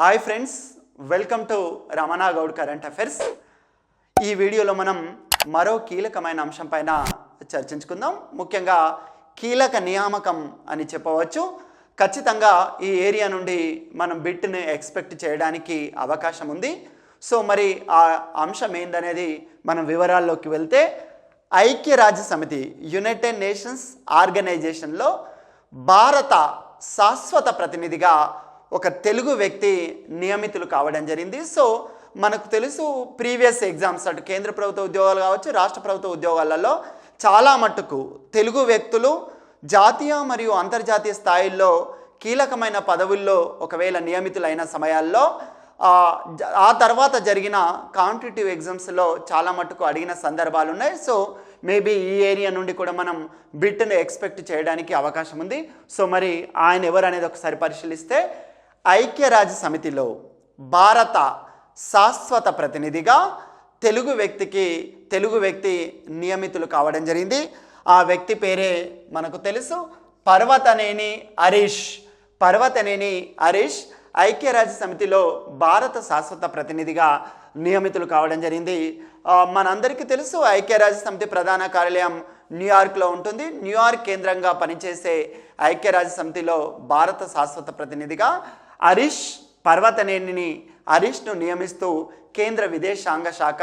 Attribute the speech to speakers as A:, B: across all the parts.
A: Hi friends welcome to Ramana Goud current affairs ఈ వీడియోలో మనం మరో కీలకమైన అంశం పైన చర్చించుకుందాం. ముఖ్యంగా కీలక నియామకం అని చెప్పవచ్చు. ఖచ్చితంగా ఈ ఏరియా నుండి మనం బిట్ని ఎక్స్పెక్ట్ చేయడానికి అవకాశం ఉంది. సో మరి ఆ అంశం ఏందనేది మనం వివరాల్లోకి వెళ్తే ఐక్యరాజ్య సమితి యునైటెడ్ నేషన్స్ ఆర్గనైజేషన్లో భారత శాశ్వత ప్రతినిధిగా ఒక తెలుగు వ్యక్తి నియమితులు కావడం జరిగింది. సో మనకు తెలుసు ప్రీవియస్ ఎగ్జామ్స్ అటు కేంద్ర ప్రభుత్వ ఉద్యోగాలు కావచ్చు రాష్ట్ర ప్రభుత్వ ఉద్యోగాలలో చాలా మట్టుకు తెలుగు వ్యక్తులు జాతీయ మరియు అంతర్జాతీయ స్థాయిల్లో కీలకమైన పదవుల్లో ఒకవేళ నియమితులైన సమయాల్లో ఆ, తర్వాత జరిగిన కాంపిటేటివ్ ఎగ్జామ్స్లో చాలా మటుకు అడిగిన సందర్భాలు ఉన్నాయి. సో మేబీ ఈ ఏరియా నుండి కూడా మనం బ్రిటన్ ఎక్స్పెక్ట్ చేయడానికి అవకాశం ఉంది. సో మరి ఆయన ఎవరు అనేది ఒకసారి పరిశీలిస్తే ఐక్యరాజ్య సమితిలో భారత శాశ్వత ప్రతినిధిగా తెలుగు వ్యక్తికి తెలుగు వ్యక్తి నియమితులు కావడం జరిగింది. ఆ వ్యక్తి పేరే మనకు తెలుసు. పర్వతనేని హరీష్. పర్వతనేని హరీష్ ఐక్యరాజ్య సమితిలో భారత శాశ్వత ప్రతినిధిగా నియమితులు కావడం జరిగింది. మనందరికీ తెలుసు ఐక్యరాజ్య సమితి ప్రధాన కార్యాలయం న్యూయార్క్లో ఉంటుంది. న్యూయార్క్ కేంద్రంగా పనిచేసే ఐక్యరాజ్య సమితిలో భారత శాశ్వత ప్రతినిధిగా హరీష్ పర్వతనేనిని హరీష్ను నియమిస్తూ కేంద్ర విదేశాంగ శాఖ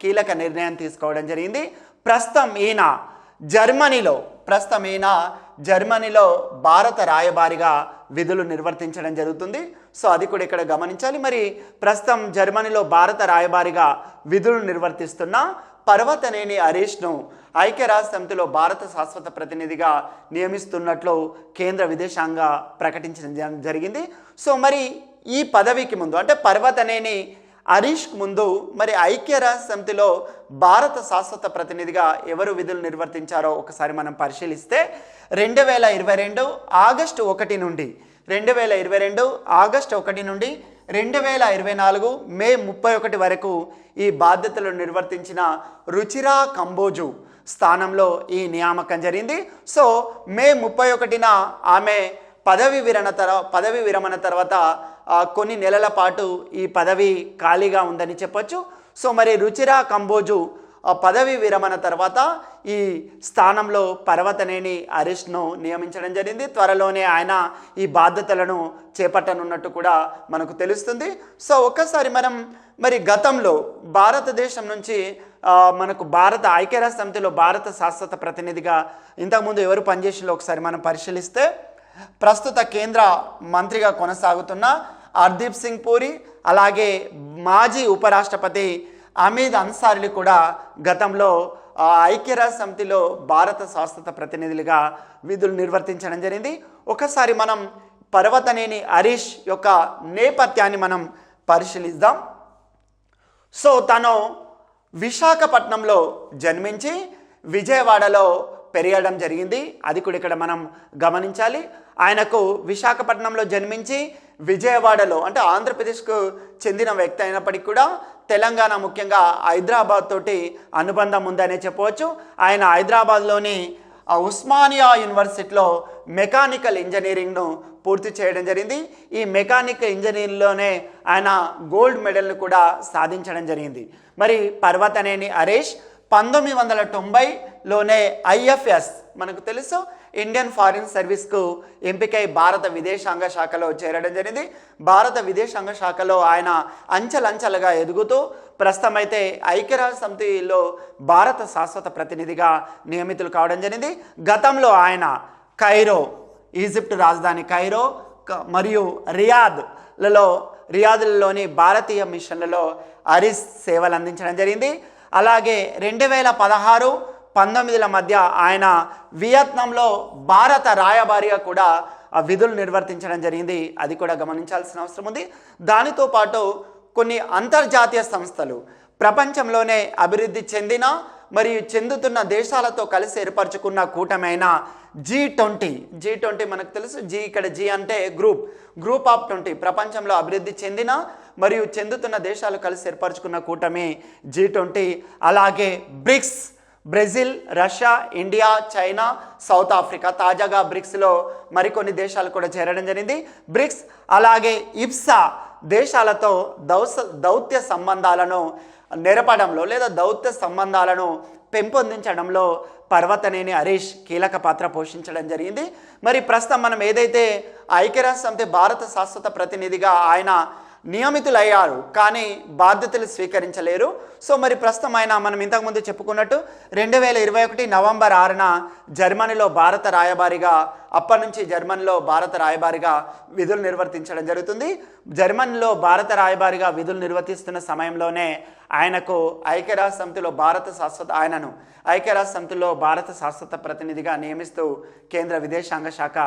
A: కీలక నిర్ణయం తీసుకోవడం జరిగింది. ప్రస్తుతం ఈయన జర్మనీలో ప్రస్తుతం ఈయన జర్మనీలో భారత రాయబారిగా విధులు నిర్వర్తించడం జరుగుతుంది. సో అది కూడా ఇక్కడ గమనించాలి. మరి ప్రస్తుతం జర్మనీలో భారత రాయబారిగా విధులు నిర్వర్తిస్తున్న పర్వతనేని హరీష్ను ఐక్యరాజ్య సమితిలో భారత శాశ్వత ప్రతినిధిగా నియమిస్తున్నట్లు కేంద్ర విదేశాంగ ప్రకటించడం జరిగింది. సో మరి ఈ పదవికి ముందు అంటే పర్వతనేని హరీష్కు ముందు మరి ఐక్యరాజ్య సమితిలో భారత శాశ్వత ప్రతినిధిగా ఎవరు విధులు నిర్వర్తించారో ఒకసారి మనం పరిశీలిస్తే రెండు వేల ఇరవై రెండు ఆగస్టు ఒకటి నుండి రెండు వేల ఇరవై రెండు ఆగస్టు ఒకటి నుండి రెండు వేల ఇరవై నాలుగు మే ముప్పై ఒకటి వరకు ఈ బాధ్యతలు నిర్వర్తించిన రుచిరా కంబోజు స్థానంలో ఈ నియామకం జరిగింది. సో మే ముప్పై ఒకటిన ఆమె పదవి విరణ తర పదవి విరమణ తర్వాత కొన్ని నెలల పాటు ఈ పదవి ఖాళీగా ఉందని చెప్పొచ్చు. సో మరి రుచిరా కంబోజు ఆ పదవి విరమణ తర్వాత ఈ స్థానంలో పర్వతనేని హరీష్ను నియమించడం జరిగింది. త్వరలోనే ఆయన ఈ బాధ్యతలను చేపట్టనున్నట్టు కూడా మనకు తెలుస్తుంది. సో ఒక్కసారి మనం మరి గతంలో భారతదేశం నుంచి మనకు భారత ఐక్యరాజ్య సమితిలో భారత శాశ్వత ప్రతినిధిగా ఇంతకుముందు ఎవరు పనిచేసిందో ఒకసారి మనం పరిశీలిస్తే ప్రస్తుత కేంద్ర మంత్రిగా కొనసాగుతున్న హర్దీప్ సింగ్ పూరి అలాగే మాజీ ఉపరాష్ట్రపతి అమీద్ అన్సారీలు కూడా గతంలో ఐక్యరాజ్య సమితిలో భారత శాశ్వత ప్రతినిధులుగా విధులు నిర్వర్తించడం జరిగింది. ఒకసారి మనం పర్వతనేని హరీష్ యొక్క నేపథ్యాన్ని మనం పరిశీలిద్దాం. సో తను విశాఖపట్నంలో జన్మించి విజయవాడలో పెరగడం జరిగింది. అది కూడా ఇక్కడ మనం గమనించాలి. ఆయనకు విశాఖపట్నంలో జన్మించి విజయవాడలో అంటే ఆంధ్రప్రదేశ్కు చెందిన వ్యక్తి అయినప్పటికీ కూడా తెలంగాణ ముఖ్యంగా హైదరాబాద్ తోటి అనుబంధం ఉందనే చెప్పవచ్చు. ఆయన హైదరాబాద్లోని ఉస్మానియా యూనివర్సిటీలో మెకానికల్ ఇంజనీరింగ్ను పూర్తి చేయడం జరిగింది. ఈ మెకానికల్ ఇంజనీరింగ్లోనే ఆయన గోల్డ్ మెడల్ను కూడా సాధించడం జరిగింది. మరి పర్వతనేని హరీష్ పంతొమ్మిది వందల తొంభైలోనే ఐఎఫ్ఎస్ మనకు తెలుసు ఇండియన్ ఫారిన్ సర్వీస్కు ఎంపికై భారత విదేశాంగ శాఖలో చేరడం జరిగింది. భారత విదేశాంగ శాఖలో ఆయన అంచెలంచెలుగా ఎదుగుతూ ప్రస్తుతం అయితే ఐక్యరాజ్య సమితిలో భారత శాశ్వత ప్రతినిధిగా నియమితులు కావడం జరిగింది. గతంలో ఆయన కైరో ఈజిప్ట్ రాజధాని కైరో మరియు రియాద్లలో రియాద్లలోని భారతీయ మిషన్లలో అరిస్ సేవలు అందించడం జరిగింది. అలాగే రెండు వేల పదహారు పంతొమ్మిదిల మధ్య ఆయన వియత్నాంలో భారత రాయబారిగా కూడా ఆ విధులు నిర్వర్తించడం జరిగింది. అది కూడా గమనించాల్సిన అవసరం ఉంది. దానితో పాటు కొన్ని అంతర్జాతీయ సంస్థలు ప్రపంచంలోనే అభివృద్ధి చెందిన మరియు చెందుతున్న దేశాలతో కలిసి ఏర్పరచుకున్న కూటమైన జీ ట్వంటీ. జీ ట్వంటీ మనకు తెలుసు. జీ ఇక్కడ జీ అంటే గ్రూప్. Group of twenty. ప్రపంచంలో అభివృద్ధి చెందిన మరియు చెందుతున్న దేశాలు కలిసి ఏర్పరచుకున్న కూటమి జీ ట్వంటీ అలాగే BRICS Brazil Russia India China South Africa తాజాగా బ్రిక్స్లో మరికొన్ని దేశాలు కూడా చేరడం జరిగింది. బ్రిక్స్ అలాగే ఇప్సా దేశాలతో దౌస దౌత్య సంబంధాలను నెరపడంలో లేదా దౌత్య సంబంధాలను పెంపొందించడంలో పర్వతనేని హరీష్ కీలక పాత్ర పోషించడం జరిగింది. మరి ప్రస్తుతం మనం ఏదైతే ఐక్యరాజ్య సమితి భారత శాశ్వత ప్రతినిధిగా ఆయన నియమితులయ్యారు కానీ బాధ్యతలు స్వీకరించలేరు. సో మరి ప్రస్తుతం ఆయన మనం ఇంతకుముందు చెప్పుకున్నట్టు రెండు వేల ఇరవై ఒకటి నవంబర్ ఆరున జర్మనీలో భారత రాయబారిగా అప్పటి నుంచి జర్మనీలో భారత రాయబారిగా విధులు నిర్వర్తించడం జరుగుతుంది. జర్మనీలో భారత రాయబారిగా విధులు నిర్వర్తిస్తున్న సమయంలోనే ఆయనకు ఐక్యరాజ్య సమితిలో భారత శాశ్వత ఆయనను ఐక్యరాజ్య సమితిలో భారత శాశ్వత ప్రతినిధిగా నియమిస్తూ కేంద్ర విదేశాంగ శాఖ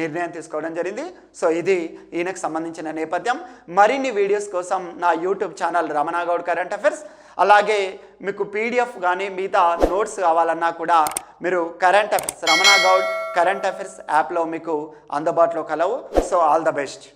A: నిర్ణయం తీసుకోవడం జరిగింది. సో ఇది ఈయనకు సంబంధించిన నేపథ్యం. మరిన్ని వీడియోస్ కోసం నా YouTube channel Ramana Goud current affairs. అలాగే మీకు పీడిఎఫ్ కానీ మిగతా నోట్స్ కావాలన్నా కూడా మీరు current affairs Ramana Goud current affairs యాప్లో మీకు అందుబాటులో కలవు. So all the best.